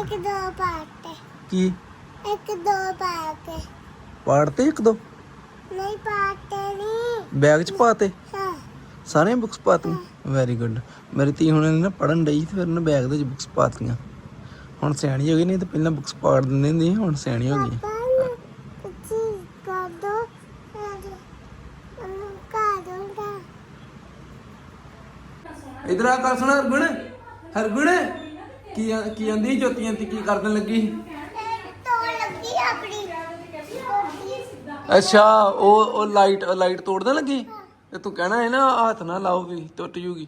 ਇੱਕ ਦੋ ਪਾਤੇ ਕੀ? ਇੱਕ ਦੋ ਪਾਤੇ ਪੜ੍ਹਤੇ ਇੱਕ ਦੋ? ਨਹੀਂ ਪਾਤੇ ਨਹੀਂ। ਬੈਗ ਚ ਪਾਤੇ? ਹਾਂ। ਸਾਰੀਆਂ ਬੁੱਕਸ ਪਾਤੀਆਂ? ਵੈਰੀ ਗੁੱਡ ਮੇਰੀ ਧੀ ਹੁਣ ਨਾ ਪੜਨ ਡਈ ਤੇ ਫਿਰ ਉਹਨੇ ਬੈਗ ਦੇ ਵਿੱਚ ਬੁੱਕਸ ਪਾਤੀਆਂ। ਹੁਣ ਸਿਆਣੀ ਹੋ ਗਈ ਨਹੀਂ ਤਾਂ ਪਹਿਲਾਂ ਬੁੱਕਸ ਪਾੜ ਦਿੰਦੀ ਹੁੰਦੀ ਸੀ, ਹੁਣ ਸਿਆਣੀ ਹੋ ਗਈ। ਨੂੰ ਦੂੰਗਾ ਇਧਰ ਆ ਕਰ ਸੁਣ ਹਰਗੁਣ। ਹਰਗੁਣ। ਕੀ ਆ- ਕੀ ਆਂਦੀ ਜੋਤੀਆਂ ਤੇ ਕੀ ਕਰਨ ਲੱਗੀ? ਤੋਂ ਲੱਗੀ ਆਪਣੀ ਅੱਛਾ, ਉਹ ਉਹ ਲਾਈਟ ਉਹ ਲਾਈਟ ਤੋੜਨ ਲੱਗੀ? ਤੇ ਤੂੰ ਕਹਿਣਾ ਹੈ ਨਾ, ਹੱਥ ਨਾ ਲਾਓ ਵੀ ਟੁੱਟ ਜੂਗੀ।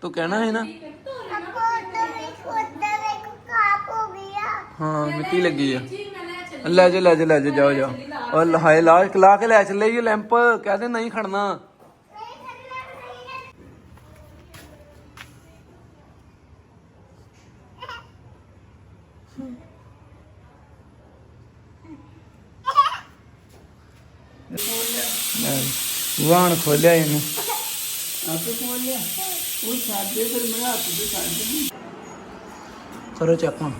ਤੂੰ ਕਹਿਣਾ ਹੈ ਨਾ? ਆਪੋ ਤੋਂ ਵੀ ਖੁਦ ਦੇ ਕਾਪ ਹੋ ਗਿਆ ਹਾਂ ਮਿੱਟੀ ਲੱਗੀ ਆ। ਲੈ ਜਾ ਲੈ ਜਾ ਲੈ ਜਾ, ਜਾਓ ਜਾਓ। ਉਹ ਲਹਾਏ ਲਾ ਲਾ ਕੇ ਲੈ ਚੱਲੇ ਇਹ ਲੈਂਪ। ਕਹਦੇ ਨਹੀਂ ਖੜਨਾ। ਵਾਣ ਖੋਲਿਆ ਇਹਨੂੰ। ਆਪੇ ਖੋਲਿਆ ਉਹ ਸਾਡੇ ਫਿਰ ਮੇਰਾ ਹੱਥ ਦੇ ਸਾਡੇ ਕਰੋ ਚੱਕ। ਹੁਣ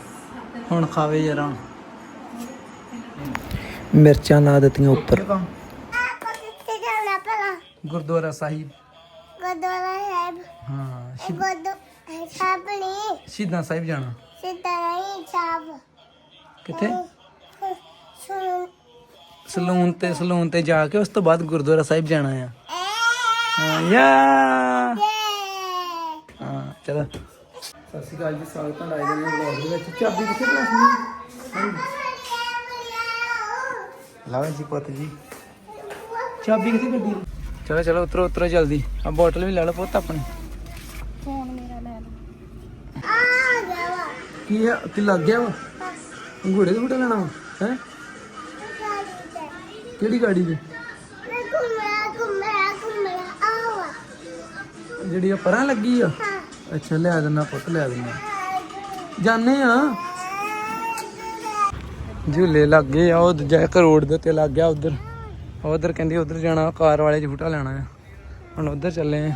ਹੁਣ ਖਾਵੇ ਜਰਾ। ਮਿਰਚਾਂ ਲਾ ਦਿੱਤੀਆਂ ਉੱਪਰ। ਆਪਾਂ ਕਿੱਥੇ ਜਾਣਾ ਭਲਾ ਗੁਰਦੁਆਰਾ ਸਾਹਿਬ। ਗੁਰਦੁਆਰਾ ਸਾਹਿਬ। ਹਾਂ ਸ਼ਹੀਦ- ਗੁਰਦੁਆਰਾ ਸਾਹਿਬ ਨਹੀਂ। ਸ਼ਹੀਦਾਂ ਸਾਹਿਬ ਜਾਣਾ। ਸਿੱਧਾਈ ਸਾਹਿਬ ਕਿੱਥੇ? ਸੁਣ ਸਲੂਨ ਤੇ ਸਲੂਨ ਤੇ ਜਾ ਕੇ ਉਸ ਤੋਂ ਬਾਅਦ ਗੁਰਦੁਆਰਾ ਸਾਹਿਬ ਜਾਣਾ ਆ। ਹਾਂ ਯਾ। ਹਾਂ ਚਲੋ। ਸਤਿ ਸ਼੍ਰੀ ਅਕਾਲ ਜੀ ਸਵਾਗਤ ਹੈ ਲਾਈਵ ਦੇ ਵਲੌਗ ਦੇ ਵਿੱਚ। ਚਾਬੀ ਕਿੱਥੇ ਪਲਾਸਨੀ ਲਾਓ ਜੀ ਪੁੱਤ ਜੀ। ਚਾਬੀ ਕਿੱਥੇ ਗੱਡੀ? ਚਲੋ ਚਲੋ ਉਤਰੋ ਉਤਰੋ ਜਲਦੀ। ਆ ਬੋਟਲ ਵੀ ਲੈ ਲਓ ਪੁੱਤ ਆਪਣੀ ਫੋਨ ਮੇਰਾ ਲੈ ਲਓ ਆ ਗਿਆ ਵਾ ਕੀ ਆ? ਕੀ ਲੱਗ ਗਿਆ ਵਾ? ਘੋੜੇ ਦੇ ਘੋੜੇ ਲੈਣਾ ਵਾ? ਹੈ? ਕਿਹੜੀ ਗਾੜੀ ਦੀ ਜਿਹੜੀ ਆ ਪਰਾਂ ਲੱਗੀ ਆ? ਅੱਛਾ, ਲੈ ਦੇਣਾ ਪੁੱਤ, ਲੈ ਦੇਣਾ ਜਾਣੇ ਆ। ਝੂਲੇ ਲੱਗੇ ਆ, ਉਹ ਦੂਜਾ ਇੱਕ ਰੋਡ ਦੇ ਉੱਤੇ ਲੱਗ ਗਿਆ ਉਧਰ। ਉਧਰ ਕਹਿੰਦੀ ਉਧਰ ਜਾਣਾ ਕਾਰ ਵਾਲੇ ਝੂਟਾ ਲੈਣਾ ਆ। ਹੁਣ ਉਧਰ ਚੱਲੇ ਆ।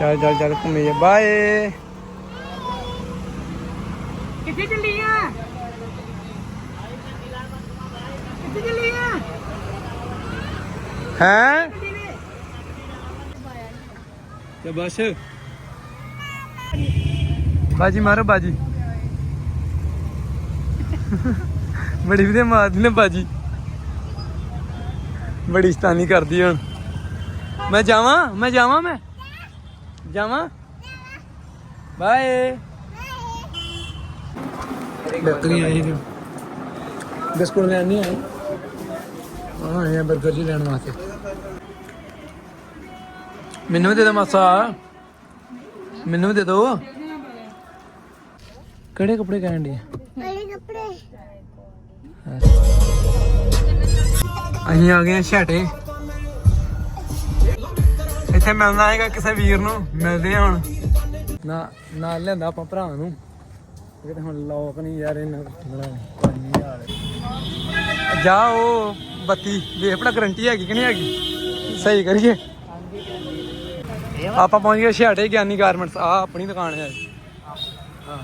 ਚੱਲ ਚੱਲ ਚੱਲ ਘੁੰਮੀਏ ਬਾਏ। ਕਿੱਥੇ ਚੱਲੀ ਆ? ਕਿੱਥੇ ਚੱਲੀ ਆ? ਹੈ? ਤੇ ਬਸ। ਬਾਜੀ ਮਾਰੋ ਬਾਜੀ। ਬੜੀ ਵੀ ਮਾਰਦੀ ਨੇ ਬਾਜੀ। ਬੜੀ ਸਤਾਨੀ ਕਰਦੀ ਹੁਣ। ਮੈਂ ਜਾਵਾਂ? ਮੈਂ ਜਾਵਾਂ ਮੈਂ? ਜਾਵਾਂ? ਬਾਏ। ਬੱਕਰੀ ਆਈ ਜੀ। ਬਿਸਕੁਟ ਲੈਣ ਨਹੀਂ ਆਏ। ਹਾਂ ਇਹ 버ਗਰ ਜੀ ਲੈਣ ਵਾਸਤੇ। ਮੈਨੂੰ ਵੀ ਦੇ ਦੋ ਮਾਸਾ। ਮੈਨੂੰ ਵੀ ਦੇ ਦੋ। ਕਿਹੜੇ ਕੱਪੜੇ ਕਹਿਣ ਦੇ ਕੱਪੜੇ। ਅਸੀਂ ਆ ਗਏ ਆ ਛਾਟੇ। ਇੱਥੇ ਮਿਲਣਾ ਹੈਗਾ ਕਿਸੇ ਵੀਰ ਨੂੰ। ਮਿਲਦੇ ਆ ਹੁਣ। ਨਾ ਨਾਲ ਲਿਆਂਦਾ ਆਪਾਂ ਭਰਾ ਨੂੰ। ਇਹ ਤਾਂ ਹੁਣ ਲੋਕ ਨਹੀਂ ਯਾਰ ਇਹਨਾਂ ਹਾਲ ਜਾ ਉਹ ਬੱਤੀ। ਵੇਖ ਭਲਾ ਗਰੰਟੀ ਹੈਗੀ ਕਿ ਨਹੀਂ ਹੈਗੀ? ਸਹੀ ਕਰੀਏ। ਆਪਾਂ ਪਹੁੰਚ ਗਏ ਛਾਟੇ ਗਿਆਨੀ ਗਾਰਮੈਂਟਸ ਆ ਆਪਣੀ ਦੁਕਾਨ ਹੈ। ਹਾਂ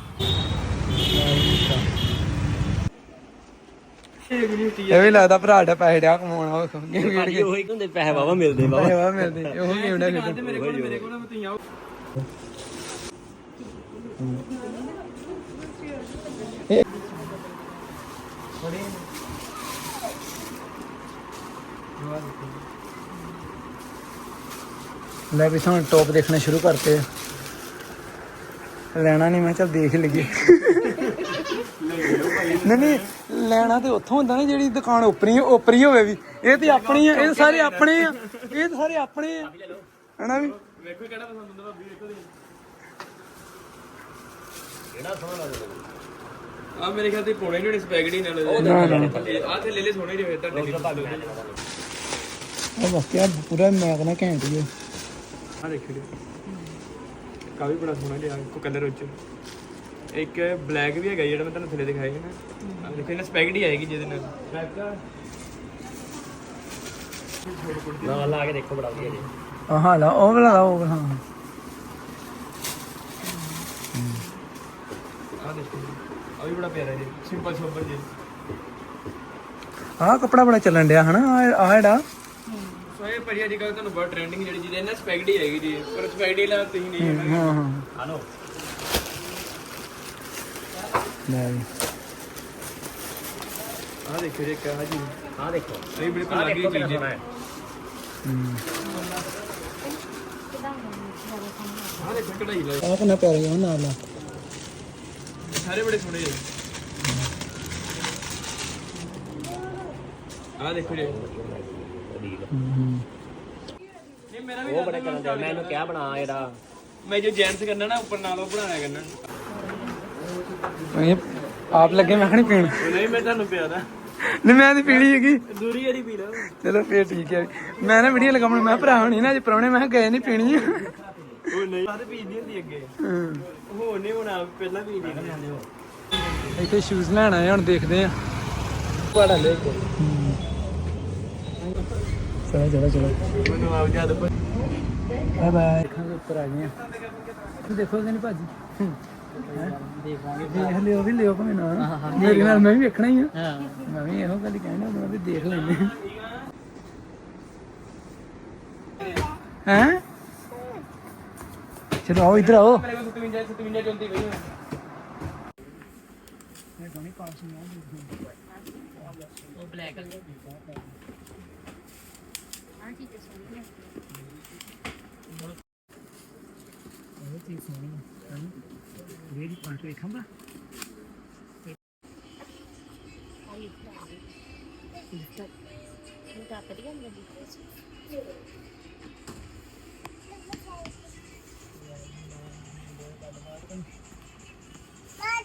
ਇਹ ਵੀ ਲੱਗਦਾ ਭਰਾ ਦਾ ਪੈਸੇ ਡਿਆ ਕਮਾਉਣਾ ਉਹ ਗੇਮ ਖੇਡ ਕੇ। ਉਹੀ ਹੁੰਦੇ ਪੈਸੇ ਵਾਵਾ ਮਿਲਦੇ ਪੈਸੇ ਵਾ ਮਿਲਦੇ। ਉਹ ਗੇਮ ਖੇਡਣ ਮੇਰੇ ਕੋਲ ਮੇਰੇ ਕੋਲ ਲੈ ਵੀ ਹੁਣ ਟੌਪ ਦੇਖਣੇ ਸ਼ੁਰੂ ਕਰਤੇ। ਲੈਣਾ ਨਹੀਂ ਮੈਂ ਚੱਲ ਦੇਖ ਲਈਏ। ਨਹੀਂ ਨਹੀਂ ਲੈਣਾ ਤੇ ਉੱਥੋਂ ਹੁੰਦਾ ਨਾ ਜਿਹੜੀ ਦੁਕਾਨ ਉਪਰੀ ਉਪਰੀ ਹੋਵੇ ਵੀ। ਇਹ ਤੇ ਆਪਣੀ ਆ ਇਹ ਸਾਰੇ ਆਪਣੇ ਆ। ਇਹ ਤਾਂ ਸਾਰੇ ਆਪਣੇ ਆ। ਹਨਾ ਵੀ? ਆ ਮੇਰੇ ਖਿਆਲ ਤੇ ਪੋਣੇ ਨਹੀਂ ਸਪੈਗੇਟੀ ਨਾਲ ਨਾ ਨਾ ਆ ਤੇ ਲੈ ਲੈ ਸੋਹਣੇ ਜਿਹੇ ਤੁਹਾਡੇ ਉਹ ਵਾਕਿਆ ਪੂਰਾ ਮੈਂ ਕਹਿੰਦਾ ਘੈਂਟ ਹੀ ਆ ਦੇਖਿਓ ਕਾਫੀ ਬੜਾ ਸੋਹਣਾ ਜਿਹਾ ਕੋ ਕਲਰ ਉੱਚ ਇੱਕ ਬਲੈਕ ਵੀ ਹੈਗਾ ਜਿਹੜਾ ਮੈਂ ਤੁਹਾਨੂੰ ਥੱਲੇ ਦਿਖਾਇਆ ਨਾ। ਆ ਦੇਖੋ ਇਹਨਾਂ ਸਪੈਗੇਟੀ ਆਏਗੀ ਜਿਹਦੇ ਨਾਲ। ਨਾਲ ਲਾ ਕੇ ਦੇਖੋ ਬੜਾ ਵਧੀਆ ਜੀ। ਆਹ ਲਾ ਉਹ ਵਾਲਾ ਲਾ ਉਹ ਵਾਲਾ, ਹਾਂ। ਦੇਖੋ ਆ ਵੀ ਬੜਾ ਪਿਆਰਾ ਜੀ ਸਿੰਪਲ ਸੋਬਰ ਜੀ। ਆਹ ਕੱਪੜਾ ਬੜਾ ਚੱਲਣ ਡਿਆ ਹਨਾ? ਆਹ ਜਿਹੜਾ ਸੋ ਇਹ ਭਾਜੀ ਅੱਜ ਕੱਲ੍ਹ ਤੁਹਾਨੂੰ ਬਹੁਤ ਟ੍ਰੈਂਡਿੰਗ ਜਿਹੜੀ ਚੀਜ਼ ਹੈ ਨਾ ਸਪੈਗਡੀ ਹੈਗੀ ਜੀ। ਪਰ ਸਪੈਗਡੀ ਲਾ ਤੁਸੀਂ ਨਹੀਂ ਹੈਗਾ ਹਾਂ ਹਾਂ। ਹਲੋ ਲੈ ਵੀ ਆ ਦੇਖੋ ਜੀ ਕਹਾ ਜੀ। ਆ ਦੇਖੋ। ਇਹ ਬਿਲਕੁਲ ਆ ਲੱਗੀ ਦੇਖੋ ਚੀਜ਼ ਕਿੰਨਾ ਹੈ। ਹੂੰ। ਆ ਦੇਖੋ ਕਢਾਈ ਲਾ ਆਹ ਕਿੰਨਾ ਪਿਆਰਾ ਜਿਹਾ ਨਾਲ ਨਾਲ ਸਾਰੇ ਬੜੇ ਸੋਹਣੇ ਜੀ। ਆ ਦੇਖੋ ਜੀ। ਹੂੰ ਇਹ ਮੇਰਾ ਵੀ ਉਹ ਬੜਾ ਕਰਨ ਦਿਆ ਮੈਂ ਇਹਨੂੰ ਕਿਹਾ ਬਣਾ ਇਹਦਾ। ਮੈਂ ਜੋ ਜੈਂਟਸ ਕਰਨਾ ਨਾ ਉੱਪਰ ਨਾਲ ਉਹ ਬਣਾਇਆ ਕਰਨਾ। ਇਹ ਆਪ ਲੱਗੇ ਮੈਂ ਖਣੀ ਪੀਣ। ਨਹੀਂ ਮੈਂ ਤੁਹਾਨੂੰ ਪਿਆ ਦਾ। ਨਹੀਂ ਮੈਂ ਤੇ ਪੀਣੀ ਹੈਗੀ। ਦੂਰੀ ਵਾਲੀ ਪੀ ਲਓ। ਚਲੋ ਫੇਰ ਠੀਕ ਹੈ। ਮੈਂ ਨਾ ਵੀਡੀਓ ਲਗਾਉਣ ਮੈਂ ਭਰਾ ਹੋਣੀ ਨਾ ਅੱਜ ਪ੍ਰਾਹੁਣੇ ਮੈਂ ਕਿਹਾ ਗਏ ਨਹੀਂ ਪੀਣੀ। ਉਹ ਨਹੀਂ ਬਾਅਦ ਪੀਂਦੀ ਹੁੰਦੀ ਅੱਗੇ। ਹੂੰ। ਉਹ ਨਹੀਂ ਹੁਣ ਆਪ ਪਹਿਲਾਂ ਪੀਂਦੀ ਹੁੰਦੀ। ਇੱਥੇ ਸ਼ੂਜ਼ ਲੈਣ ਆਏ ਹੁਣ ਦੇਖਦੇ ਆ। ਪੜਾ ਲੈ ਚਲੋ ਚਲੋ ਚਲੋ। ਮੈਨੂੰ ਆਪ ਜਦ ਬਾਏ ਬਾਏ ਦੇਖਾਂਗੇ ਉੱਪਰ ਆ ਗਏ ਆ। ਤੁਸੀਂ ਦੇਖੋਗੇ ਨਹੀਂ ਭਾਜੀ? ਦੇਖਾਂਗੇ। ਦੇਖ ਲਿਓ ਵੀ ਲਿਓ ਭਾਵੇਂ ਨਾ ਮੇਰੇ ਨਾਲ ਮੈਂ ਵੀ ਵੇਖਣਾ ਹੀ ਆ। ਮੈਂ ਵੀ ਇਹੋ ਗੱਲ ਹੀ ਕਹਿਣਾ ਮੈਂ ਵੀ ਦੇਖ ਲੈਂਦੇ ਹੈ? ਚਲੋ ਆਓ ਇਧਰ ਆਓ। ਮੇਰੇ ਕੋਲ 57 57 ਚਲਦੀ ਪਈ ਮੈਂ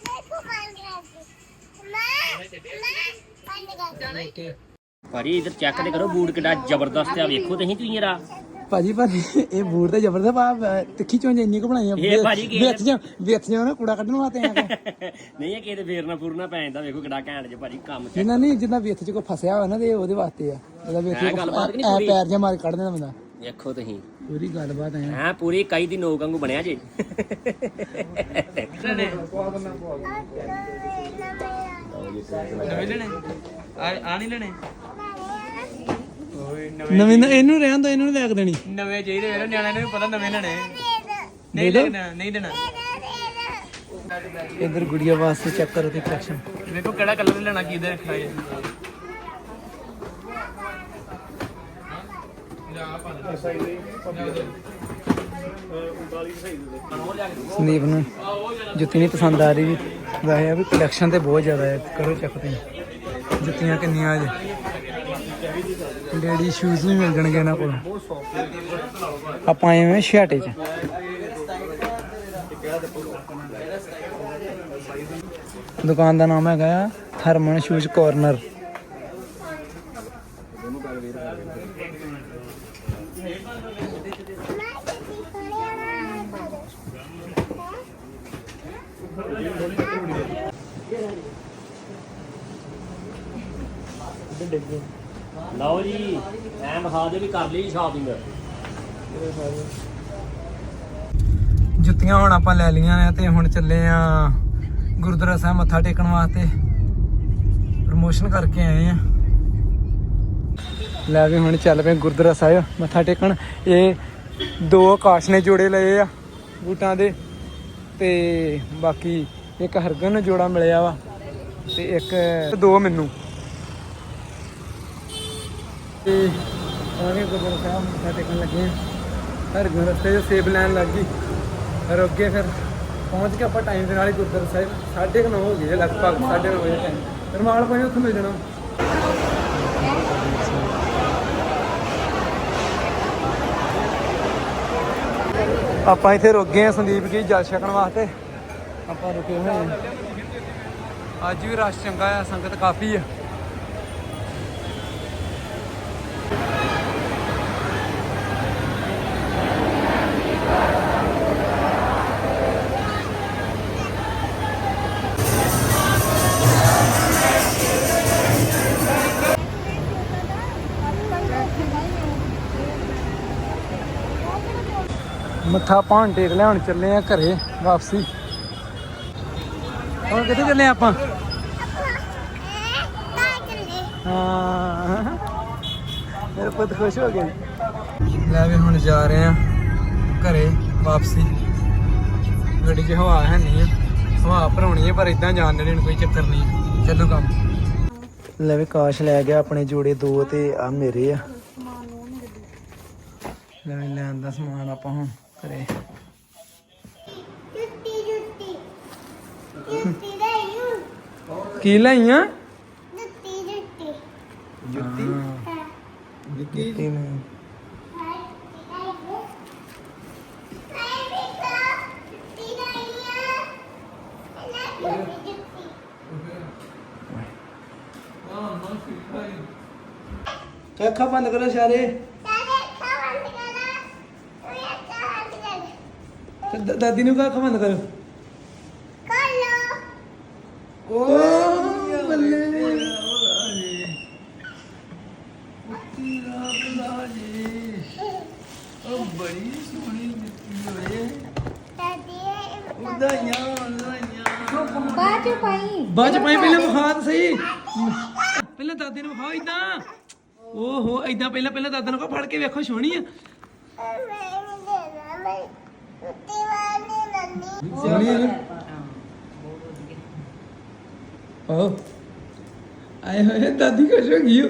ਦੇਖੋ ਕੰਨ ਕਰਾਂਗੀ ਮੈਂ ਮੈਂ ਕੰਨ ਕਰਾਂਗੀ ਭਾਜੀ ਇਧਰ ਚੈੱਕ ਤੇ ਕਰੋ ਬੂਟ ਕਿੱਡਾ ਜ਼ਬਰਦਸਤ ਆ ਵੇਖੋ ਤੁਸੀਂ ਤੁਸੀਂ ਜਰਾ। ਭਾਜੀ ਭਾਜੀ ਇਹ ਬੂਟ ਤੇ ਜ਼ਬਰਦਸਤ ਆ ਤਿੱਖੀ ਚੋਂ ਇੰਨੀ ਕੁ ਬਣਾਈ ਆ ਇਹ ਭਾਜੀ ਕੀ- ਵਿੱਚ ਜਾਂ ਵਿੱਚ ਜਾਂ ਨਾ ਕੂੜਾ ਕੱਢਣ ਵਾਸਤੇ ਆ ਨਹੀਂ ਇਹ ਕਿਤੇ ਫੇਰਨਾ ਫੁਰਨਾ ਪੈ ਜਾਂਦਾ ਵੇਖੋ ਕਿੱਡਾ ਘੈਂਟ ਜੇ ਭਾਜੀ ਕੰਮ ਚ ਜਿੰਨਾ ਨਹੀਂ ਜਿੰਨਾ ਵਿੱਚ ਚ ਕੋਈ ਫਸਿਆ ਹੋਇਆ ਨਾ ਤੇ ਇਹ ਉਹਦੇ ਵਾਸਤੇ ਆ। ਉਹਦਾ ਵਿੱਚ ਐ ਗੱਲਬਾਤ ਕਿ ਨਹੀਂ ਐ ਪੂਰੀ? ਪੈਰ ਜਿਹਾ ਮਾਰ ਕੇ ਕੱਢ ਦਿੰਦਾ ਬੰਦਾ। ਵੇਖੋ ਤੁਸੀਂ। ਪੂਰੀ ਗੱਲਬਾਤ ਐ। ਹਾਂ ਪੂਰੀ ਕਾਈ ਦੀ ਨੋਕ ਵਾਂਗੂ ਬਣਿਆ ਜੇ। ਆ ਆ ਨਹੀਂ ਲੈਣੇ। ਓਏ ਨਵੇਂ ਨਵੀਂ ਨਾ ਇਹਨੂੰ ਰਹਿਣ ਦੋ ਇਹਨੂੰ ਨੀ ਲੈ ਕੇ ਦੇਣੀ। ਨਵੇਂ ਚਾਹੀਦੇ ਮੇਰੇ ਨਿਆਣਿਆਂ ਨੂੰ ਵੀ ਪਤਾ ਨਵੇਂ ਲੈਣੇ। ਨਹੀਂ ਲੈਣਾ ਨਹੀਂ ਦੇਣਾ। ਇਧਰ ਗੁੜੀਆ ਵਾਸਤੇ ਚੈੱਕ ਕਰੋ ਤੇ ਕਲੈਕਸ਼ਨ ਵੇਖੋ ਕਿਹੜਾ ਕਲਰ ਲੈਣਾ ਕੀ ਦੇ ਰੱਖਿਆ ਹੈ। ਸੰਦੀਪ ਨੂੰ ਜੁੱਤੀ ਨਹੀਂ ਪਸੰਦ ਆ ਰਹੀ ਵੀ। ਵੈਸੇ ਆ ਵੀ ਕਲੈਕਸ਼ਨ ਤੇ ਬਹੁਤ ਜ਼ਿਆਦਾ ਹੈ ਕਰੋ ਚੈੱਕ ਤੇ ਜੁੱਤੀਆਂ ਕਿੰਨੀਆਂ ਅੱਜ? ਲੇਡੀ ਸ਼ੂਜ਼ ਵੀ ਮਿਲ ਜਾਣਗੇ ਇਹਨਾਂ ਕੋਲ। ਆਪਾਂ ਆਏ ਹੋਏ ਚ। ਦੁਕਾਨ ਦਾ ਨਾਮ ਹੈਗਾ ਆ, ਹਰਮਨ ਸ਼ੂਜ਼ ਕਾਰਨਰ ਲਓ ਜੀ ਐਂ ਵਿਖਾ ਦੇ ਵੀ ਕਰ ਲਈ ਸ਼ਾਪਿੰਗ ਜੁੱਤੀਆਂ ਹੁਣ ਆਪਾਂ ਲੈ ਲਈਆਂ ਨੇ ਤੇ ਹੁਣ ਚੱਲੇ ਆ ਗੁਰਦੁਆਰਾ ਸਾਹਿਬ ਮੱਥਾ ਟੇਕਣ ਵਾਸਤੇ। ਪ੍ਰਮੋਸ਼ਨ ਕਰਕੇ ਆਏ ਆ। ਲੈ ਵੀ ਹੁਣ ਚੱਲ ਪਏ ਗੁਰਦੁਆਰਾ ਸਾਹਿਬ ਮੱਥਾ ਟੇਕਣ। ਇਹ ਦੋ ਆਕਾਸ਼ ਨੇ ਜੋੜੇ ਲਏ ਆ ਬੂਟਾਂ ਦੇ ਤੇ ਬਾਕੀ ਇੱਕ ਹਰਗਨ ਨੂੰ ਜੋੜਾ ਮਿਲਿਆ ਵਾ ਤੇ ਇੱਕ ਦੋ ਮੈਨੂੰ। ਤੇ ਆਗੇ ਗੁਰਦੁਆਰਾ ਸਾਹਿਬ ਮੱਥਾ ਟੇਕਣ ਲੱਗੇ ਆ। ਹਰਗਨ ਰਸਤੇ 'ਚ ਸੇਬ ਲੈਣ ਲੱਗ ਗਈ। ਫਿਰ ਅੱਗੇ ਫਿਰ ਪਹੁੰਚ ਕੇ ਆਪਾਂ ਟਾਈਮ ਦੇ ਨਾਲ ਹੀ ਗੁਰਦੁਆਰਾ ਸਾਹਿਬ ਸਾਢੇ ਕੁ ਨੌ ਹੋ ਗਏ ਲਗਭਗ ਸਾਢੇ ਨੌ ਵਜੇ ਟਾਈਮ ਫਿਰ ਮਾਲ ਉੱਥੇ ਮਿਲ ਜਾਣਾ। ਆਪਾਂ ਇੱਥੇ ਰੁਕ ਗਏ ਆ ਸੰਦੀਪ ਜੀ ਜਲ ਛਕਣ ਵਾਸਤੇ। ਆਪਾਂ ਰੁਕੇ ਹੋਏ ਆ। ਅੱਜ ਵੀ ਰਸ਼ ਚੰਗਾ ਆ, ਸੰਗਤ ਕਾਫੀ ਆ। ਮੱਥਾ ਪਾਣ ਟੇਕ ਲਿਆ ਹੁਣ ਚੱਲੇ ਆ ਘਰੇ ਵਾਪਸੀ। ਹੁਣ ਕਿੱਥੇ ਚੱਲੇ ਆਪਾਂ? ਹਾਂ। ਮੇਰੇ ਪੁੱਤ ਖੁਸ਼ ਹੋ ਗਏ। ਲੈ ਵੀ ਹੁਣ ਜਾ ਰਹੇ ਆ ਘਰੇ ਵਾਪਸੀ। ਗੱਡੀ 'ਚ ਹਵਾ ਹੈ ਨਹੀਂ ਆ ਹਵਾ ਭਰਾਉਣੀ ਹੈ, ਪਰ ਇਦਾਂ ਜਾਣ ਦੇਣੇ ਕੋਈ ਚੱਕਰ ਨਹੀਂ। ਚੱਲੋ ਕੰਮ। ਲੈ ਵੀ ਕਾਸ਼ ਲੈ ਗਿਆ ਆਪਣੇ ਜੋੜੇ ਦੋ ਤੇ ਆ ਮੇਰੇ ਆ। ਲੈ ਲੈਣ ਦਾ ਸਮਾਨ ਆਪਾਂ ਹੁਣ। ਘਰੇ ਜੁੱਤੀ ਜੁੱਤੀ ਜੁੱਤੀ ਦੇ ਯੂ ਕੀ ਲਈਆਂ ਜੁੱਤੀ ਜੁੱਤੀ ਜੁੱਤੀ ਹਾਂ ਜੁੱਤੀ ਨੂੰ ਅੱਖਾਂ ਬੰਦ ਕਰੋ ਸਾਰੇ ਦ- ਦਾਦੀ ਨੂੰ ਅੱਖਾਂ ਬੰਦ ਕਰੋ। ਓ ਬੱਲੇ। ਉਹ ਬੜੀ ਸੋਹਣੀ ਜੁੱਤੀ ਹੋਏ। ਵਧਾਈਆਂ ਵਧਾਈਆਂ। ਬਾਅਦ ਚ ਪਾਈ। ਬਾਅਦ ਚ ਪਾਈ ਪਹਿਲਾਂ ਵਿਖਾ ਤਾਂ ਸਹੀ। ਪਹਿਲਾਂ ਦਾਦੀ ਨੂੰ ਵਿਖਾਓ ਇਦਾਂ ਓਹੋ ਇਦਾਂ ਪਹਿਲਾਂ ਪਹਿਲਾਂ ਦਾਦਾ ਨੂੰ ਕਹੋ ਫੜ ਕੇ ਵੇਖੋ ਸੋਹਣੀ ਆ। ਸੋਹਣੀ ਆ ਨਾ? ਆਓ ਆਏ ਹੋਏ ਦਾਦੀ ਖੁਸ਼ ਹੋ ਗਈ ਓ।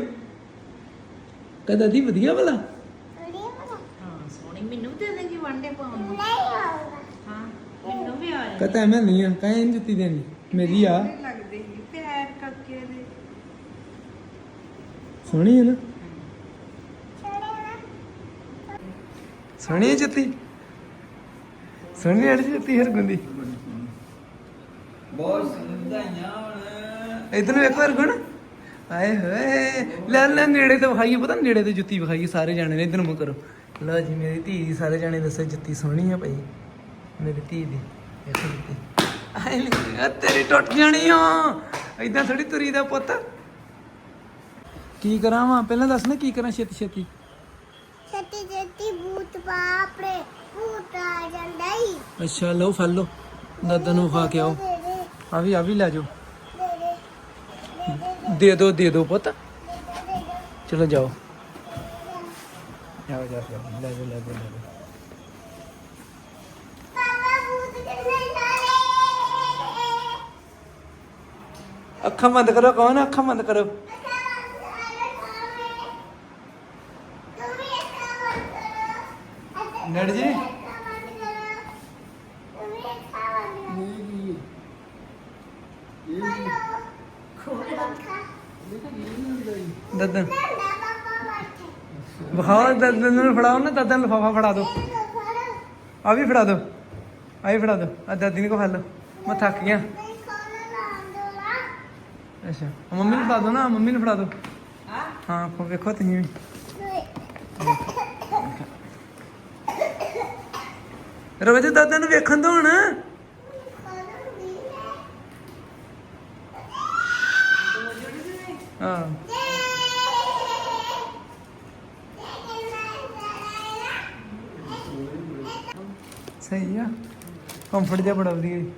ਕਹ ਦਾਦੀ ਵਧੀਆ ਵਾਲਾ ਹਾਂ ਸੋਹਣੀ ਮੈਨੂੰ ਦੇ ਦੇਗੀ ਵਾਂਡੇ ਪਾਉਣ ਨੂੰ ਹਾਂ ਮੈਨੂੰ ਵੀ ਆਇਆ ਕਹਤਾ ਮੈਂ ਨਹੀਂ ਆ, ਕਹੀਂ ਜੁੱਤੀ ਦੇਣੀ, ਮੇਰੀ ਆ। ਲੱਗਦੇ ਸੀ ਪਿਆਰ ਕਰਕੇ ਦੇ ਸੋਹਣੀ ਹੈ ਨਾ? ਸੋਹਣੀ ਹੈ ਜੁੱਤੀ? ਸੋਹਣੀ ਹੈ ਜੁੱਤੀ ਹਰ ਗੁੰਦੀ ਬਹੁਤ ਸੁੰਦਰੀਆਂ ਹੁਣ। ਇਧਰ ਵੇਖੋ ਹਰ ਗੁਣ ਆਏ ਹੋਏ। ਲੈ ਲੈ ਨੇੜੇ ਤੇ ਵਿਖਾਈਏ ਪਤਾ ਨੇੜੇ ਤੇ ਜੁੱਤੀ ਵਿਖਾਈਏ ਸਾਰੇ ਜਾਣੇ ਨੇ ਇਧਰ ਨੂੰ ਕਰੋ। ਲਓ ਜੀ ਮੇਰੀ ਧੀ ਦੀ ਸਾਰੇ ਜਾਣੇ ਦੱਸੋ ਜੁੱਤੀ ਸੋਹਣੀ ਆ ਭਾਈ। ਮੇਰੀ ਧੀ ਦੀ। ਵੇਖੋ ਜੁੱਤੀ। ਆਏ ਲੈ ਤੇਰੀ ਟੁੱਟ ਜਾਣੀ ਆ ਇਦਾਂ ਥੋੜੀ ਤੁਰੀ ਦਾ ਪੁੱਤ। ਕੀ ਕਰਾਂ ਵਾ? ਪਹਿਲਾਂ ਦੱਸ ਨਾ ਕੀ ਕਰਾਂ ਛੇਤੀ ਛੇਤੀ ਛੱਤੀ ਛੱਤੀ ਭੂਤ ਬਾਪਰੇ ਭੂਤ ਆ ਜਾਂਦਾ ਹੀ ਅੱਛਾ ਲਓ ਫੜ ਲਓ। ਦਾਦਾ ਨੂੰ ਖਾ ਕੇ ਆਓ। ਦੇ ਦੇ ਆ ਵੀ ਆ ਵੀ ਲੈ ਜਾਓ। ਦੇ ਦੇ ਦੇ ਦੋ ਦੇ ਦੋ ਪੁੱਤ। ਚਲੋ ਜਾਓ। ਜਾਓ ਜਾਓ ਜਾਓ, ਲੈ ਜਾਓ ਲੈ ਜਾਓ ਲੈ ਜਾਓ। ਬਾਬਾ ਭੂਤ ਕਿੰਨੇ ਸਾਰੇ? ਅੱਖਾਂ ਬੰਦ ਕਰੋ ਕੌਣ? ਅੱਖਾਂ ਬੰਦ ਕਰੋ। ਨੜ ਜੀ ਦਾਦਾ। ਵਿਖਾਓ ਦਾਦਾ ਨੂੰ ਫੜਾਓ ਨਾ, ਦਾਦਾ ਨੂੰ ਲਫਾਫਾ ਫੜਾ ਦਿਓ। ਆ ਵੀ ਫੜਾ ਦਿਓ। ਆ ਵੀ ਫੜਾ ਦਿਓ। ਆ ਦਾਦੀ ਨੂੰ ਕੋ ਫੜ ਲਓ ਮੈਂ ਥੱਕ ਗਿਆ ਅੱਛਾ। ਆ ਮੰਮੀ ਨੂੰ ਫੜਾ ਦਿਓ ਨਾ ਮੰਮੀ ਨੂੰ ਫੜਾ ਦਿਓ। ਹਾਂ ਕੋ ਵੇਖੋ ਤੁਸੀਂ ਵੀ। ਰਵਿੰਦਰ ਦਾਦਾ ਨੂੰ ਵੇਖਣ ਦੋ ਹੁਣ। ਹਾਂ ਸਹੀ ਆ ਕੰਫਰਟ ਜਿਹਾ ਬੜਾ ਵਧੀਆ ਜੀ।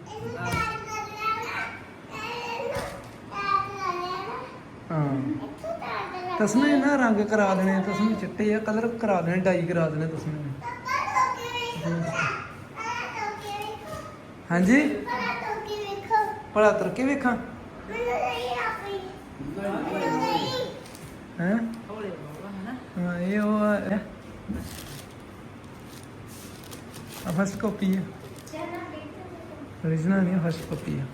ਹਾਂ। ਤਸਮੇ ਨਾ ਰੰਗ ਕਰਾ ਦੇਣੇ, ਤਸਮੇ ਚਿੱਟੇ ਆ, ਕਲਰ ਕਰਾ ਦੇਣੇ, ਡਾਈ ਕਰਾ ਦੇਣੇ ਤਸਮੇ ਹਾਂਜੀ? ਭਲਾ ਤੁਰ ਕੇ ਵੇਖਾਂ? ਹੈ? ਹੌਲੇ ਹਾਂ, ਇਹ ਉਹ ਆ। ਆ ਫਸਟ ਕਾਪੀ ਹੈ ਰਿਜਨਾ ਨਹੀਂ ਹਸ਼ ਪੱਪੀ ਆ